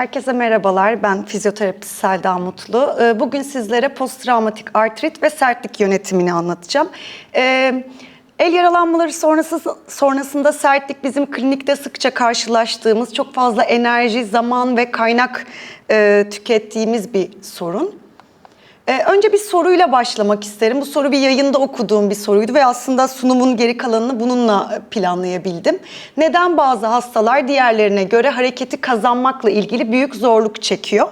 Herkese merhabalar. Ben fizyoterapist Selda Mutlu. Ee, Bugün sizlere posttraumatik artrit ve sertlik yönetimini anlatacağım. Ee, El yaralanmaları sonrası, sonrasında sertlik bizim klinikte sıkça karşılaştığımız, çok fazla enerji, zaman ve kaynak e, tükettiğimiz bir sorun. Ee, önce bir soruyla başlamak isterim. Bu soru bir yayında okuduğum bir soruydu ve aslında sunumun geri kalanını bununla planlayabildim. Neden bazı hastalar diğerlerine göre hareketi kazanmakla ilgili büyük zorluk çekiyor?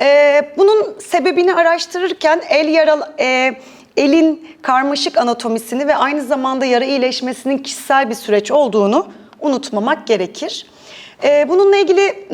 Ee, bunun sebebini araştırırken el yaralı... e, elin karmaşık anatomisini ve aynı zamanda yara iyileşmesinin kişisel bir süreç olduğunu unutmamak gerekir. Ee, bununla ilgili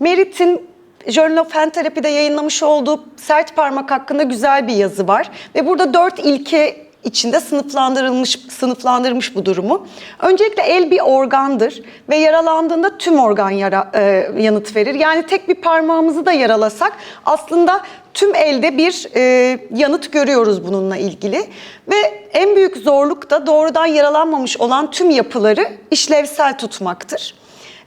Merit'in Journal of Hand Therapy'de yayınlamış olduğu sert parmak hakkında güzel bir yazı var. Ve burada dört ilke içinde sınıflandırılmış sınıflandırmış bu durumu. Öncelikle el bir organdır ve yaralandığında tüm organ yara, e, yanıt verir. Yani tek bir parmağımızı da yaralasak aslında tüm elde bir e, yanıt görüyoruz bununla ilgili. Ve en büyük zorluk da doğrudan yaralanmamış olan tüm yapıları işlevsel tutmaktır.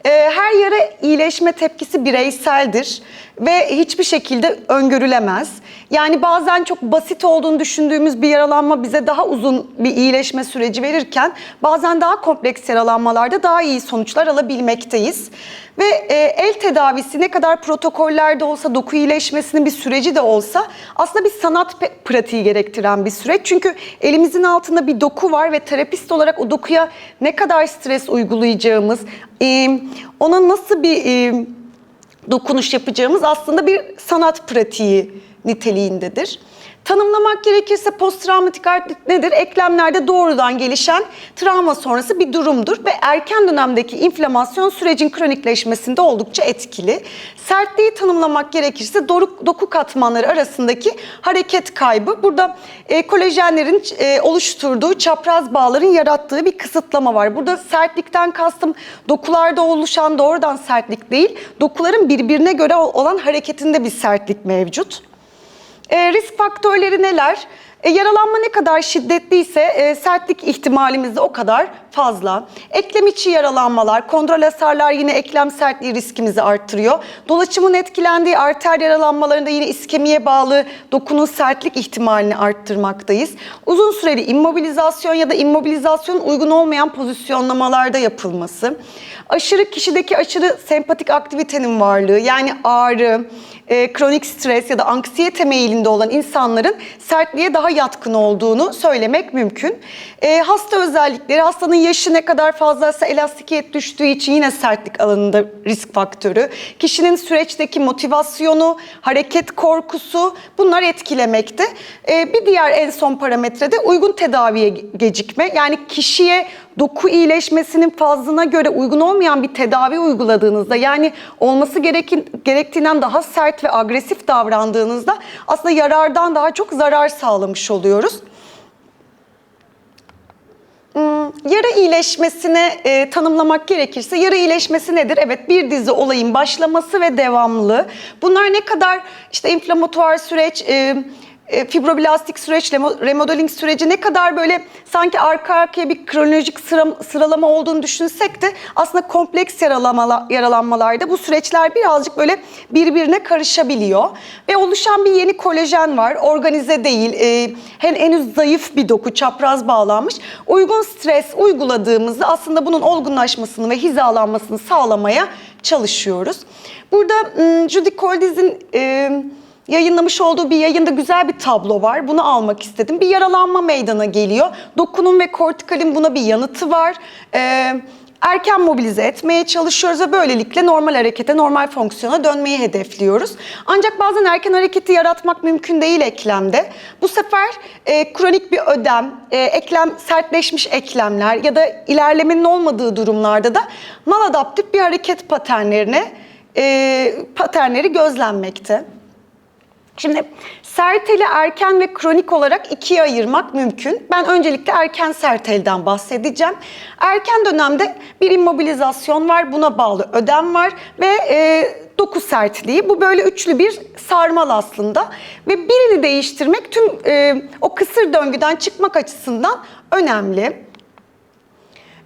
Ee, Her yara iyileşme tepkisi bireyseldir ve hiçbir şekilde öngörülemez. Yani bazen çok basit olduğunu düşündüğümüz bir yaralanma bize daha uzun bir iyileşme süreci verirken bazen daha kompleks yaralanmalarda daha iyi sonuçlar alabilmekteyiz. Ve e, el tedavisi ne kadar protokollerde olsa, doku iyileşmesinin bir süreci de olsa aslında bir sanat pratiği gerektiren bir süreç. Çünkü elimizin altında bir doku var ve terapist olarak o dokuya ne kadar stres uygulayacağımız, e, ona nasıl bir e, dokunuş yapacağımız aslında bir sanat pratiği niteliğindedir. Tanımlamak gerekirse posttraumatik artrit nedir? Eklemlerde doğrudan gelişen travma sonrası bir durumdur ve erken dönemdeki inflamasyon sürecin kronikleşmesinde oldukça etkili. Sertliği tanımlamak gerekirse doku, doku katmanları arasındaki hareket kaybı. Burada e, kolajenlerin e, oluşturduğu çapraz bağların yarattığı bir kısıtlama var. Burada sertlikten kastım dokularda oluşan doğrudan sertlik değil, dokuların birbirine göre olan hareketinde bir sertlik mevcut. E, risk faktörleri neler? E, yaralanma ne kadar şiddetliyse e, sertlik ihtimalimiz de o kadar fazla. Eklem içi yaralanmalar, kondral hasarlar yine eklem sertliği riskimizi arttırıyor. Dolaşımın etkilendiği arter yaralanmalarında yine iskemiye bağlı dokunun sertlik ihtimalini arttırmaktayız. Uzun süreli immobilizasyon ya da immobilizasyon uygun olmayan pozisyonlamalarda yapılması. Aşırı kişideki aşırı sempatik aktivitenin varlığı yani ağrı, e, kronik stres ya da anksiyete meyilinde olan insanların sertliğe daha yatkın olduğunu söylemek mümkün. E, hasta özellikleri, hastanın yaşı ne kadar fazlaysa elastikiyet düştüğü için yine sertlik alanında risk faktörü. Kişinin süreçteki motivasyonu, hareket korkusu bunlar etkilemekte. E, bir diğer en son parametre de uygun tedaviye gecikme. Yani kişiye doku iyileşmesinin fazlına göre uygun olmayan bir tedavi uyguladığınızda yani olması gerekin, gerektiğinden daha sert ve agresif davrandığınızda aslında yarardan daha çok zarar sağlamış oluyoruz. Hmm, Yara iyileşmesine e, tanımlamak gerekirse yara iyileşmesi nedir? Evet bir dizi olayın başlaması ve devamlı. Bunlar ne kadar işte inflamatuar süreç, e, e, fibroblastik süreç, remo- remodeling süreci ne kadar böyle sanki arka arkaya bir kronolojik sıra- sıralama olduğunu düşünsek de aslında kompleks yaralanmalarda bu süreçler birazcık böyle birbirine karışabiliyor. Ve oluşan bir yeni kolajen var. Organize değil, e, hen henüz zayıf bir doku, çapraz bağlanmış. Uygun stres uyguladığımızda aslında bunun olgunlaşmasını ve hizalanmasını sağlamaya çalışıyoruz. Burada Judy Coldiz'in... E, yayınlamış olduğu bir yayında güzel bir tablo var. Bunu almak istedim. Bir yaralanma meydana geliyor. Dokunun ve kortikalin buna bir yanıtı var. Ee, erken mobilize etmeye çalışıyoruz ve böylelikle normal harekete, normal fonksiyona dönmeyi hedefliyoruz. Ancak bazen erken hareketi yaratmak mümkün değil eklemde. Bu sefer e, kronik bir ödem, e, eklem sertleşmiş eklemler ya da ilerlemenin olmadığı durumlarda da maladaptif bir hareket paternlerine e, paternleri gözlenmekte. Şimdi serteli erken ve kronik olarak ikiye ayırmak mümkün. Ben öncelikle erken sertelden bahsedeceğim. Erken dönemde bir immobilizasyon var, buna bağlı ödem var ve e, doku sertliği. Bu böyle üçlü bir sarmal aslında ve birini değiştirmek tüm e, o kısır döngüden çıkmak açısından önemli.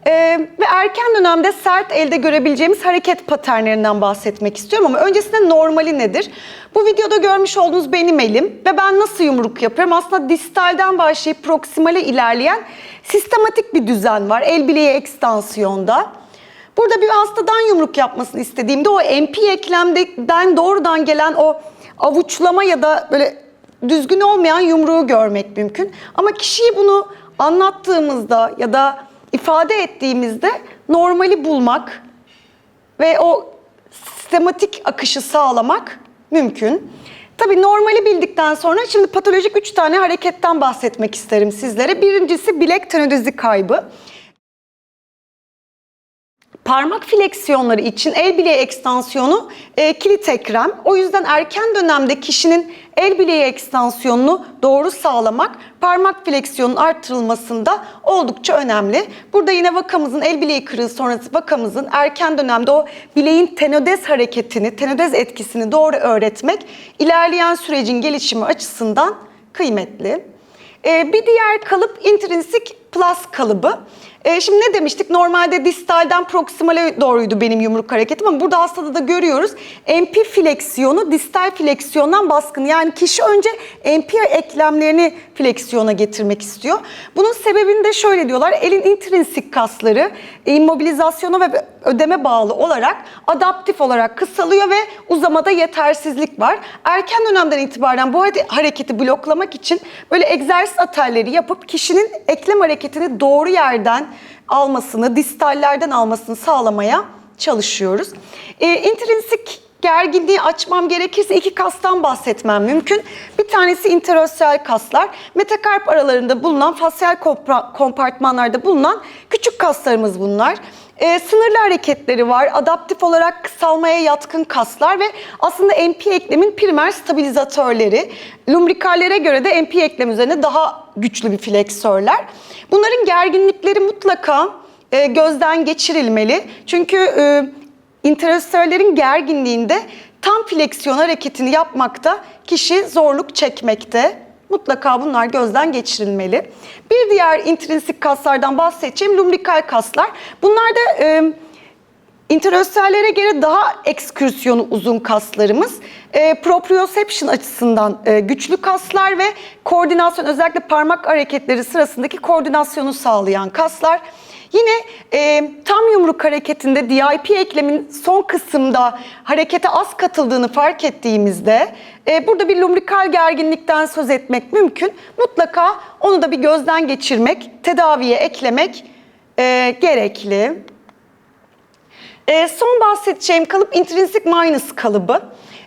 Ee, ve erken dönemde sert elde görebileceğimiz hareket paternlerinden bahsetmek istiyorum ama öncesinde normali nedir? Bu videoda görmüş olduğunuz benim elim ve ben nasıl yumruk yapıyorum? Aslında distalden başlayıp proksimale ilerleyen sistematik bir düzen var el bileği ekstansiyonda. Burada bir hastadan yumruk yapmasını istediğimde o MP eklemden doğrudan gelen o avuçlama ya da böyle düzgün olmayan yumruğu görmek mümkün. Ama kişiyi bunu anlattığımızda ya da ifade ettiğimizde normali bulmak ve o sistematik akışı sağlamak mümkün. Tabii normali bildikten sonra şimdi patolojik üç tane hareketten bahsetmek isterim sizlere. Birincisi bilek tenodizi kaybı. Parmak fleksiyonları için el bileği ekstansiyonu e, kilit ekrem. O yüzden erken dönemde kişinin el bileği ekstansiyonunu doğru sağlamak parmak fleksiyonun arttırılmasında oldukça önemli. Burada yine vakamızın el bileği kırığı sonrası vakamızın erken dönemde o bileğin tenodez hareketini, tenodez etkisini doğru öğretmek ilerleyen sürecin gelişimi açısından kıymetli. Ee, bir diğer kalıp intrinsik plus kalıbı. Ee, şimdi ne demiştik? Normalde distalden proksimale doğruydu benim yumruk hareketim ama burada hastada da görüyoruz. MP fleksiyonu distal fleksiyondan baskın. Yani kişi önce MP eklemlerini fleksiyona getirmek istiyor. Bunun sebebini de şöyle diyorlar. Elin intrinsik kasları immobilizasyona ve ödeme bağlı olarak adaptif olarak kısalıyor ve uzamada yetersizlik var. Erken dönemden itibaren bu hareketi bloklamak için böyle egzersiz atelleri yapıp kişinin eklem hareketini doğru yerden almasını, distallerden almasını sağlamaya çalışıyoruz. E, intrinsik gerginliği açmam gerekirse iki kastan bahsetmem mümkün. Bir tanesi interosseal kaslar. Metakarp aralarında bulunan fasyal kompartmanlarda bulunan küçük kaslarımız bunlar. E, sınırlı hareketleri var. Adaptif olarak kısalmaya yatkın kaslar ve aslında MP eklemin primer stabilizatörleri. Lumbrikallere göre de MP eklem üzerine daha güçlü bir fleksörler. Bunların gerginlikleri mutlaka e, gözden geçirilmeli. Çünkü e, interostörlerin gerginliğinde tam fleksiyon hareketini yapmakta kişi zorluk çekmekte. Mutlaka bunlar gözden geçirilmeli. Bir diğer intrinsik kaslardan bahsedeceğim lumbrikal kaslar. Bunlar da e, interostörlere göre daha ekskürsiyonu uzun kaslarımız. E, proprioception açısından e, güçlü kaslar ve koordinasyon özellikle parmak hareketleri sırasındaki koordinasyonu sağlayan kaslar. Yine e, tam yumruk hareketinde DIP eklemin son kısımda harekete az katıldığını fark ettiğimizde e, burada bir lumbrikal gerginlikten söz etmek mümkün. Mutlaka onu da bir gözden geçirmek, tedaviye eklemek e, gerekli. E, son bahsedeceğim kalıp intrinsik minus kalıbı.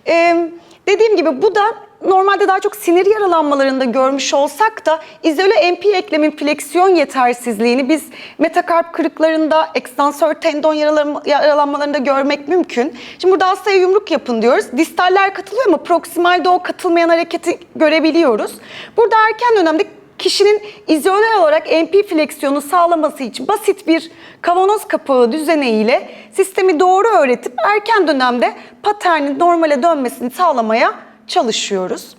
E, dediğim gibi bu da normalde daha çok sinir yaralanmalarında görmüş olsak da izole MP eklemin fleksiyon yetersizliğini biz metakarp kırıklarında, ekstansör tendon yaralanmalarında görmek mümkün. Şimdi burada hastaya yumruk yapın diyoruz. Distaller katılıyor ama proksimalde o katılmayan hareketi görebiliyoruz. Burada erken dönemde kişinin izole olarak MP fleksiyonu sağlaması için basit bir kavanoz kapağı düzeneğiyle sistemi doğru öğretip erken dönemde paternin normale dönmesini sağlamaya çalışıyoruz.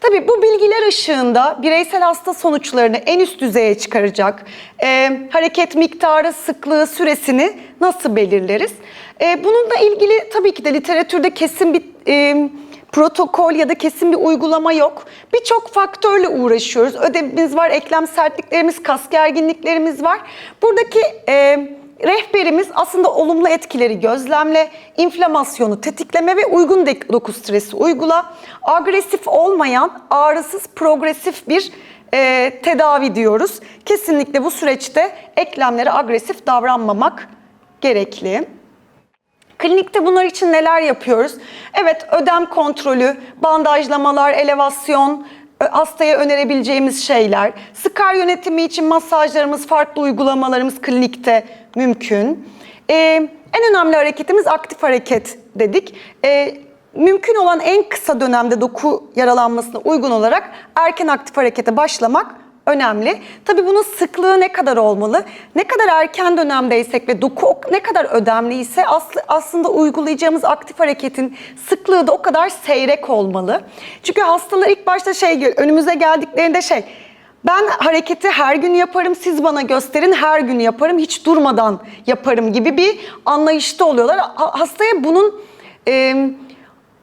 Tabii bu bilgiler ışığında bireysel hasta sonuçlarını en üst düzeye çıkaracak e, hareket miktarı, sıklığı, süresini nasıl belirleriz? E, bununla ilgili tabii ki de literatürde kesin bir e, protokol ya da kesin bir uygulama yok. Birçok faktörle uğraşıyoruz. Ödevimiz var, eklem sertliklerimiz, kas gerginliklerimiz var. Buradaki e, rehberimiz aslında olumlu etkileri gözlemle, inflamasyonu tetikleme ve uygun doku stresi uygula. Agresif olmayan, ağrısız, progresif bir e, tedavi diyoruz. Kesinlikle bu süreçte eklemlere agresif davranmamak gerekli. Klinikte bunlar için neler yapıyoruz? Evet ödem kontrolü, bandajlamalar, elevasyon, hastaya önerebileceğimiz şeyler. Skar yönetimi için masajlarımız, farklı uygulamalarımız klinikte mümkün. Ee, en önemli hareketimiz aktif hareket dedik. Ee, mümkün olan en kısa dönemde doku yaralanmasına uygun olarak erken aktif harekete başlamak önemli. Tabii bunun sıklığı ne kadar olmalı? Ne kadar erken dönemdeysek ve doku ne kadar ödemliyse aslında uygulayacağımız aktif hareketin sıklığı da o kadar seyrek olmalı. Çünkü hastalar ilk başta şey önümüze geldiklerinde şey ben hareketi her gün yaparım, siz bana gösterin her gün yaparım, hiç durmadan yaparım gibi bir anlayışta oluyorlar. Ha- Hastaya bunun e,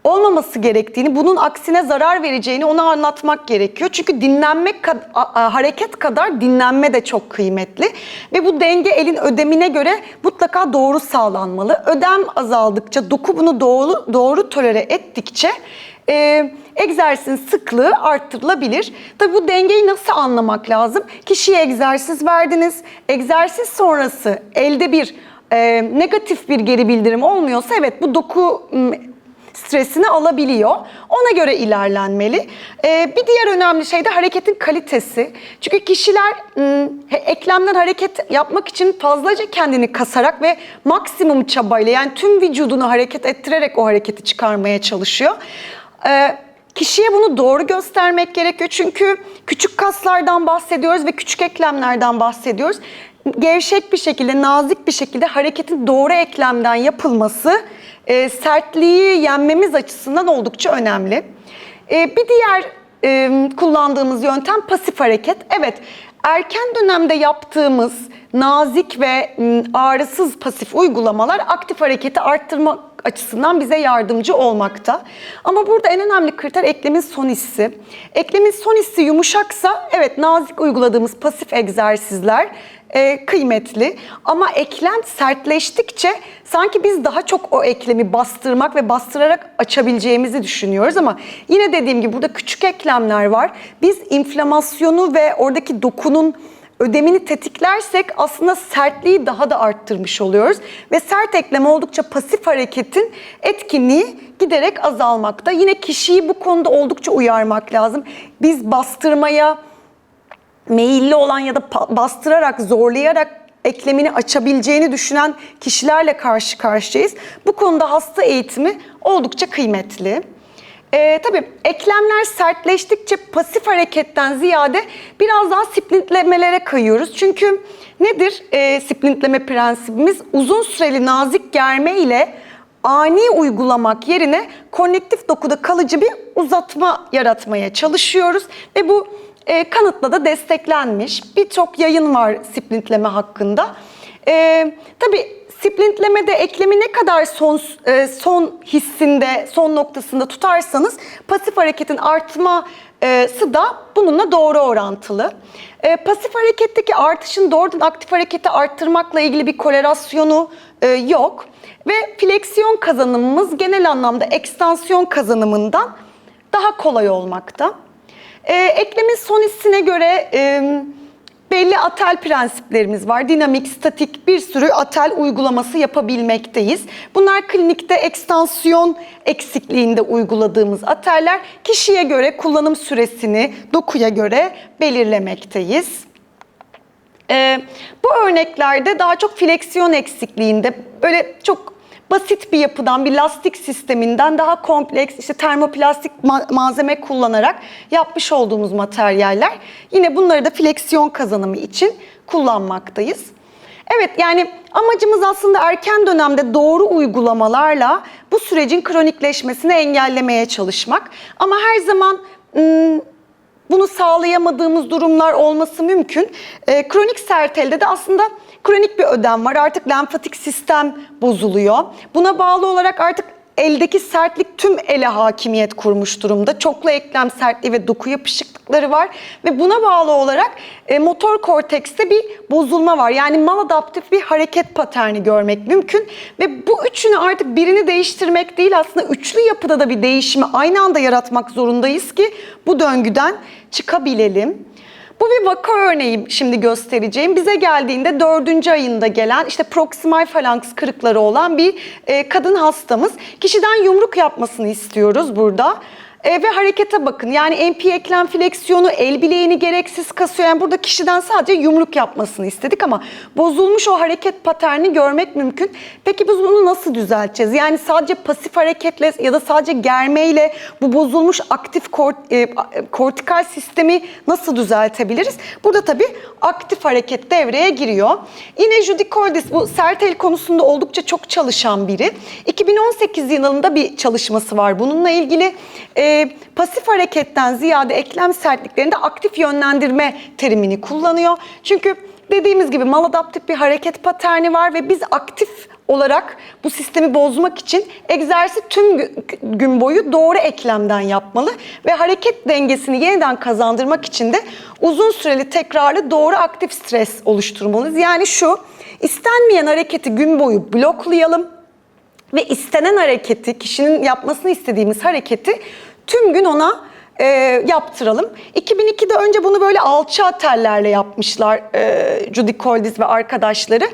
olmaması gerektiğini, bunun aksine zarar vereceğini ona anlatmak gerekiyor. Çünkü dinlenmek hareket kadar dinlenme de çok kıymetli ve bu denge elin ödemine göre mutlaka doğru sağlanmalı. Ödem azaldıkça, doku bunu doğru doğru tolere ettikçe e, egzersizin sıklığı arttırılabilir. Tabii bu dengeyi nasıl anlamak lazım? Kişiye egzersiz verdiniz. Egzersiz sonrası elde bir e, negatif bir geri bildirim olmuyorsa evet bu doku stresini alabiliyor. Ona göre ilerlenmeli. Ee, bir diğer önemli şey de hareketin kalitesi. Çünkü kişiler he- eklemden hareket yapmak için fazlaca kendini kasarak ve maksimum çabayla yani tüm vücudunu hareket ettirerek o hareketi çıkarmaya çalışıyor. Ee, Kişiye bunu doğru göstermek gerekiyor. Çünkü küçük kaslardan bahsediyoruz ve küçük eklemlerden bahsediyoruz. Gevşek bir şekilde, nazik bir şekilde hareketin doğru eklemden yapılması e, sertliği yenmemiz açısından oldukça önemli. E, bir diğer e, kullandığımız yöntem pasif hareket. Evet, erken dönemde yaptığımız nazik ve ağrısız pasif uygulamalar aktif hareketi arttırmak açısından bize yardımcı olmakta. Ama burada en önemli kriter eklemin son hissi. Eklemin son hissi yumuşaksa evet nazik uyguladığımız pasif egzersizler e, kıymetli. Ama eklem sertleştikçe sanki biz daha çok o eklemi bastırmak ve bastırarak açabileceğimizi düşünüyoruz ama yine dediğim gibi burada küçük eklemler var. Biz inflamasyonu ve oradaki dokunun ödemini tetiklersek aslında sertliği daha da arttırmış oluyoruz. Ve sert eklem oldukça pasif hareketin etkinliği giderek azalmakta. Yine kişiyi bu konuda oldukça uyarmak lazım. Biz bastırmaya meyilli olan ya da bastırarak, zorlayarak eklemini açabileceğini düşünen kişilerle karşı karşıyayız. Bu konuda hasta eğitimi oldukça kıymetli. Ee, tabii eklemler sertleştikçe pasif hareketten ziyade biraz daha splintlemelere kayıyoruz. Çünkü nedir e, splintleme prensibimiz? Uzun süreli nazik germe ile ani uygulamak yerine konnektif dokuda kalıcı bir uzatma yaratmaya çalışıyoruz. Ve bu e, kanıtla da desteklenmiş. Birçok yayın var splintleme hakkında. E, tabii Splintlemede eklemi ne kadar son e, son hissinde, son noktasında tutarsanız pasif hareketin artması da bununla doğru orantılı. E, pasif hareketteki artışın doğrudan aktif hareketi arttırmakla ilgili bir korelasyonu e, yok. Ve fleksiyon kazanımımız genel anlamda ekstansiyon kazanımından daha kolay olmakta. E, eklemin son hissine göre... E, Belli atel prensiplerimiz var. Dinamik, statik bir sürü atel uygulaması yapabilmekteyiz. Bunlar klinikte ekstansiyon eksikliğinde uyguladığımız ateller kişiye göre kullanım süresini dokuya göre belirlemekteyiz. Ee, bu örneklerde daha çok fleksiyon eksikliğinde böyle çok basit bir yapıdan, bir lastik sisteminden daha kompleks işte termoplastik ma- malzeme kullanarak yapmış olduğumuz materyaller. Yine bunları da fleksiyon kazanımı için kullanmaktayız. Evet yani amacımız aslında erken dönemde doğru uygulamalarla bu sürecin kronikleşmesini engellemeye çalışmak. Ama her zaman bunu sağlayamadığımız durumlar olması mümkün. Kronik sertelde de aslında kronik bir ödem var. Artık lenfatik sistem bozuluyor. Buna bağlı olarak artık eldeki sertlik tüm ele hakimiyet kurmuş durumda. Çoklu eklem sertliği ve doku yapışıklıkları var ve buna bağlı olarak e, motor kortekste bir bozulma var. Yani maladaptif bir hareket paterni görmek mümkün ve bu üçünü artık birini değiştirmek değil aslında üçlü yapıda da bir değişimi aynı anda yaratmak zorundayız ki bu döngüden çıkabilelim. Bu bir vaka örneği şimdi göstereceğim. Bize geldiğinde dördüncü ayında gelen işte proksimal falanks kırıkları olan bir e, kadın hastamız. Kişiden yumruk yapmasını istiyoruz burada. E, ve harekete bakın. Yani MP eklem fleksiyonu, el bileğini gereksiz kasıyor. Yani burada kişiden sadece yumruk yapmasını istedik ama bozulmuş o hareket paterni görmek mümkün. Peki biz bunu nasıl düzelteceğiz? Yani sadece pasif hareketle ya da sadece germeyle bu bozulmuş aktif kort, e, kortikal sistemi nasıl düzeltebiliriz? Burada tabii aktif hareket devreye giriyor. Yine Judy Cordes bu sert el konusunda oldukça çok çalışan biri. 2018 yılında bir çalışması var bununla ilgili. E, pasif hareketten ziyade eklem sertliklerinde aktif yönlendirme terimini kullanıyor. Çünkü dediğimiz gibi maladaptif bir hareket paterni var ve biz aktif olarak bu sistemi bozmak için egzersizi tüm gü- gün boyu doğru eklemden yapmalı ve hareket dengesini yeniden kazandırmak için de uzun süreli tekrarlı doğru aktif stres oluşturmalıyız. Yani şu istenmeyen hareketi gün boyu bloklayalım ve istenen hareketi, kişinin yapmasını istediğimiz hareketi tüm gün ona e, yaptıralım. 2002'de önce bunu böyle alçı atellerle yapmışlar e, Judy Coldis ve arkadaşları.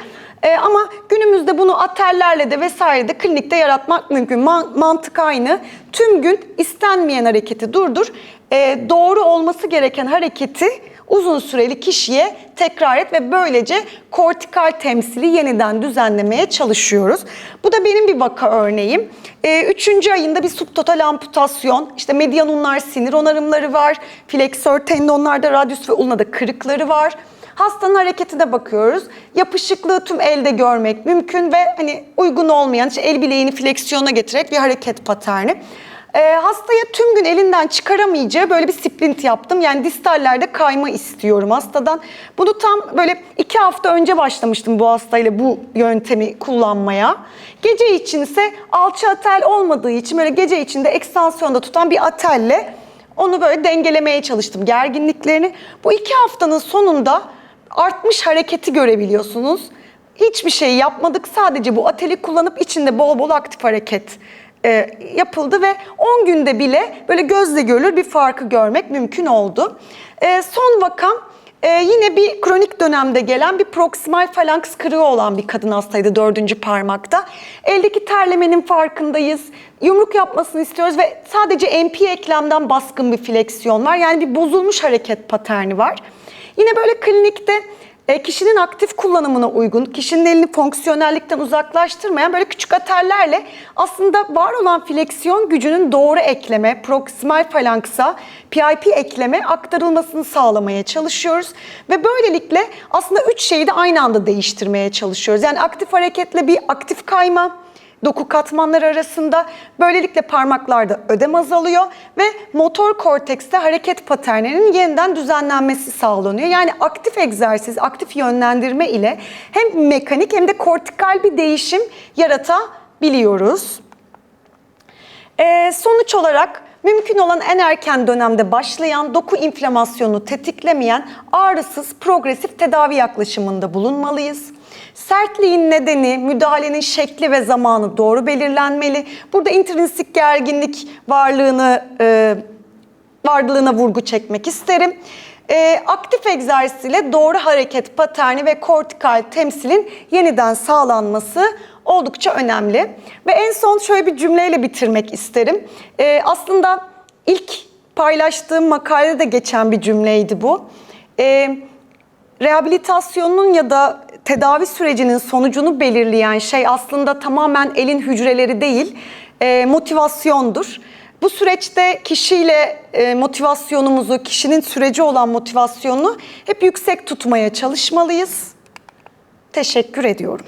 E, ama günümüzde bunu atellerle de vesaire de klinikte yaratmak mümkün. Man- mantık aynı. Tüm gün istenmeyen hareketi durdur. E, doğru olması gereken hareketi uzun süreli kişiye tekrar et ve böylece kortikal temsili yeniden düzenlemeye çalışıyoruz. Bu da benim bir vaka örneğim. Ee, üçüncü ayında bir subtotal amputasyon, işte medianunlar sinir onarımları var, fleksör tendonlarda radyus ve ulnada kırıkları var. Hastanın hareketine bakıyoruz. Yapışıklığı tüm elde görmek mümkün ve hani uygun olmayan, işte el bileğini fleksiyona getirerek bir hareket paterni. Ee, hastaya tüm gün elinden çıkaramayacağı böyle bir splint yaptım. Yani distallerde kayma istiyorum hastadan. Bunu tam böyle iki hafta önce başlamıştım bu hastayla bu yöntemi kullanmaya. Gece içinse alçı atel olmadığı için böyle gece içinde ekstansiyonda tutan bir atelle onu böyle dengelemeye çalıştım gerginliklerini. Bu iki haftanın sonunda artmış hareketi görebiliyorsunuz. Hiçbir şey yapmadık. Sadece bu ateli kullanıp içinde bol bol aktif hareket e, yapıldı ve 10 günde bile böyle gözle görülür bir farkı görmek mümkün oldu. E, son vakam e, yine bir kronik dönemde gelen bir proksimal falanks kırığı olan bir kadın hastaydı dördüncü parmakta. Eldeki terlemenin farkındayız. Yumruk yapmasını istiyoruz ve sadece MP eklemden baskın bir fleksiyon var. Yani bir bozulmuş hareket paterni var. Yine böyle klinikte e, kişinin aktif kullanımına uygun, kişinin elini fonksiyonellikten uzaklaştırmayan böyle küçük atellerle aslında var olan fleksiyon gücünün doğru ekleme, proksimal falanksa, PIP ekleme aktarılmasını sağlamaya çalışıyoruz. Ve böylelikle aslında üç şeyi de aynı anda değiştirmeye çalışıyoruz. Yani aktif hareketle bir aktif kayma, doku katmanları arasında böylelikle parmaklarda ödem azalıyor ve motor kortekste hareket paternlerinin yeniden düzenlenmesi sağlanıyor. Yani aktif egzersiz, aktif yönlendirme ile hem mekanik hem de kortikal bir değişim yaratabiliyoruz. Ee, sonuç olarak mümkün olan en erken dönemde başlayan doku inflamasyonu tetiklemeyen ağrısız progresif tedavi yaklaşımında bulunmalıyız. Sertliğin nedeni, müdahalenin şekli ve zamanı doğru belirlenmeli. Burada intrinsik gerginlik varlığını e, varlığına vurgu çekmek isterim. Ee, aktif egzersiz ile doğru hareket paterni ve kortikal temsilin yeniden sağlanması oldukça önemli. Ve en son şöyle bir cümleyle bitirmek isterim. Ee, aslında ilk paylaştığım makalede de geçen bir cümleydi bu. Ee, rehabilitasyonun ya da tedavi sürecinin sonucunu belirleyen şey aslında tamamen elin hücreleri değil, e, motivasyondur. Bu süreçte kişiyle e, motivasyonumuzu, kişinin süreci olan motivasyonunu hep yüksek tutmaya çalışmalıyız. Teşekkür ediyorum.